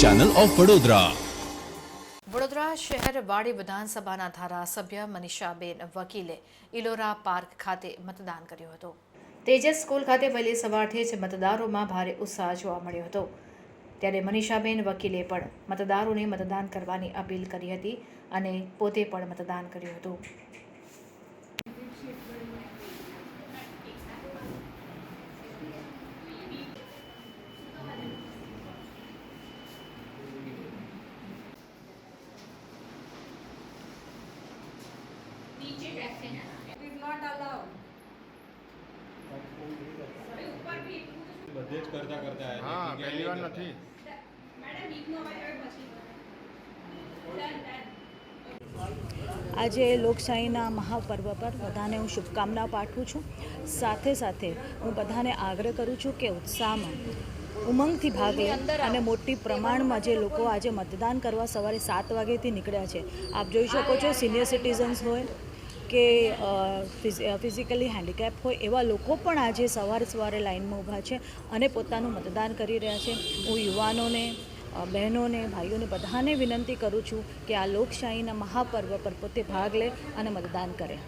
Channel of Vadodara Vadodara શહેર વાડી વિધાનસભાના ધારાસભ્ય મનીષાબેન વકીલે ઇલોરા પાર્ક ખાતે મતદાન કર્યું હતું. તેજસ સ્કૂલ ખાતે વહેલી સવારથી જ મતદારોમાં ભારે ઉત્સાહ જોવા મળ્યો હતો. ત્યારે મનીષાબેન વકીલે પણ મતદારોને મતદાન કરવાની અપીલ કરી હતી અને પોતે પણ મતદાન કર્યું હતું. It ઇઝ નોટ અલાઉડ બધે જ કરતા કરતા હા પહેલી વાર નથી. આજે લોકશાહીના મહાપર્વ પર બધાને હું શુભકામના પાઠવું છું. સાથે સાથે હું બધાને આગ્રહ કરું છું કે ઉત્સાહમાં ઉમંગથી ભાગ લે અને મોટી પ્રમાણમાં જે લોકો આજે મતદાન કરવા સવારે સાત વાગ્યાથી નીકળ્યા છે આપ જોઈ શકો છો સિનિયર સિટીઝન્સ હોય કે ફિઝિકલી હેન્ડીકેપ હોય એવા લોકો પણ આજે સવારે સવારે લાઇનમાં ઊભા છે અને પોતાનું મતદાન કરી રહ્યા છે. હું યુવાનોને બહેનોને, ભાઈઓને બધાને વિનંતી કરું છું કે આ લોકશાહીના મહાપર્વ પર પોતે ભાગ લે અને મતદાન કરે.